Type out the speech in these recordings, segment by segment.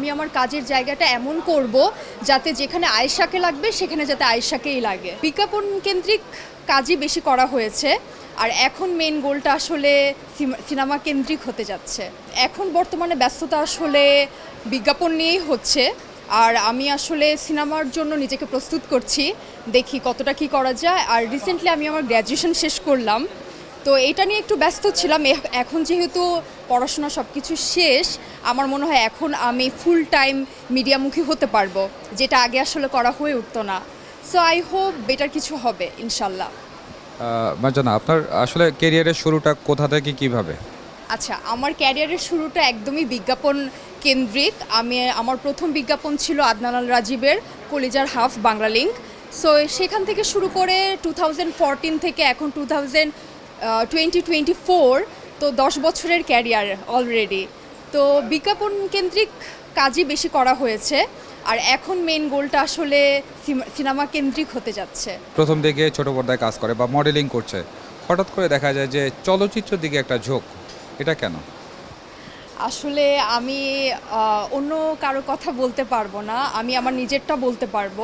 আমি আমার কাজের জায়গাটা এমন করব যাতে যেখানে আয়েশাকে লাগবে, সেখানে যাতে আয়েশাকেই লাগে। বিজ্ঞাপন কেন্দ্রিক কাজই বেশি করা হয়েছে। আর এখন মেন গোলটা আসলে সিনেমা কেন্দ্রিক হতে যাচ্ছে। এখন বর্তমানে ব্যস্ততা আসলে বিজ্ঞাপন নিয়েই হচ্ছে। আর আমি আসলে সিনেমার জন্য নিজেকে প্রস্তুত করছি। দেখি কতটা কি করা যায়। আর রিসেন্টলি আমি আমার গ্র্যাজুয়েশন শেষ করলাম। তো এটা নিয়ে একটু ব্যস্ত ছিলাম। এখন যেহেতু পড়াশোনা সব কিছু শেষ আমার মনে হয় এখন আমি ফুল টাইম মিডিয়ামুখী হতে পারব যেটা আগে আসলে করা হয়ে উঠতো না। সো আই হোপ বেটার কিছু হবে ইনশাল্লাহ। আহ, আপনার আসলে কেরিয়ারের শুরুটা কোথা থেকে কীভাবে? আচ্ছা আমার ক্যারিয়ারের শুরুটা একদমই বিজ্ঞাপন কেন্দ্রিক। আমি আমার প্রথম বিজ্ঞাপন ছিল আদনান আল রাজীবের কলিজার হাফ বাংলা লিঙ্ক। সো সেখান থেকে শুরু করে টু থেকে এখন two thousand twenty twenty four তো দশ বছরের ক্যারিয়ার অলরেডি তো বিজ্ঞাপন কেন্দ্রিক কাজই বেশি করা হয়েছে আর এখন মেন গোলটা আসলে সিনেমা কেন্দ্রিক হতে যাচ্ছে। প্রথম দিকে ছোট পর্দায় কাজ করে বা মডেলিং করছে। হঠাৎ করে দেখা যায় যে চলচ্চিত্রের দিকে একটা ঝোঁক। এটা কেন? আসলে আমি অন্য কারও কথা বলতে পারব না। আমি আমার নিজেরটা বলতে পারব।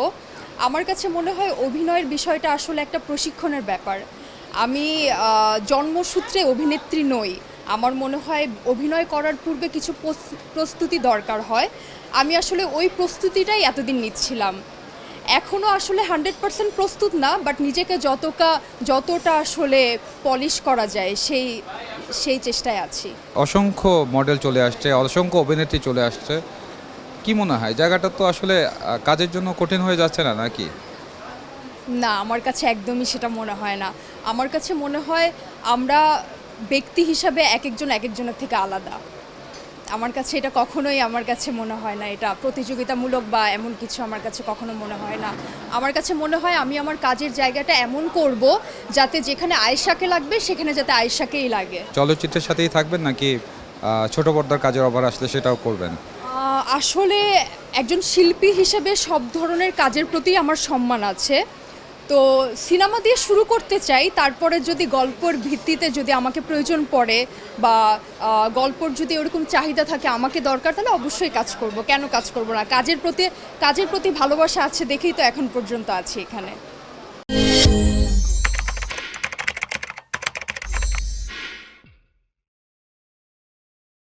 আমার কাছে মনে হয় অভিনয়ের বিষয়টা আসলে একটা প্রশিক্ষণের ব্যাপার। আমি জন্মসূত্রে অভিনেত্রী নই। আমার মনে হয় অভিনয় করার পূর্বে কিছু প্রস্তুতি দরকার হয়। আমি আসলে ওই প্রস্তুতিটাই এতদিন নিচ্ছিলাম। এখনও আসলে হান্ড্রেড পার্সেন্ট প্রস্তুত না, বাট নিজেকে যতটা যতটা আসলে পলিশ করা যায়, সেই সেই চেষ্টায় আছি। অসংখ্য মডেল চলে আসছে, অসংখ্য অভিনেত্রী চলে আসছে। কি মনে হয়? জায়গাটা তো আসলে কাজের জন্য কঠিন হয়ে যাচ্ছে না, নাকি? না আমার কাছে একদমই সেটা মনে হয় না। আমার কাছে মনে হয় আমরা ব্যক্তি হিসাবে এক একজন এক একজনের থেকে আলাদা। আমার কাছে এটা কখনোই আমার কাছে মনে হয় না। এটা প্রতিযোগিতামূলক বা এমন কিছু আমার কাছে কখনো মনে হয় না। আমার কাছে মনে হয় আমি আমার কাজের জায়গাটা এমন করব যাতে যেখানে আয়েশাকে লাগবে সেখানে যাতে আয়েশাকেই লাগে। চলচ্চিত্রের সাথেই থাকবেন নাকি ছোট পর্দার কাজের অফার আসলে সেটাও করবেন? আসলে একজন শিল্পী হিসেবে সব ধরনের কাজের প্রতি আমার সম্মান আছে। তো সিনেমা দিয়ে শুরু করতে চাই, তারপরে যদি গল্পের ভিত্তিতে যদি আমাকে প্রয়োজন পড়ে বা গল্পর যদি ওরকম চাহিদা থাকে আমাকে দরকার, তাহলে অবশ্যই কাজ করব। কেন কাজ করব না? কাজের প্রতি কাজের প্রতি ভালোবাসা আছে দেখেই তো এখন পর্যন্ত আছি এখানে।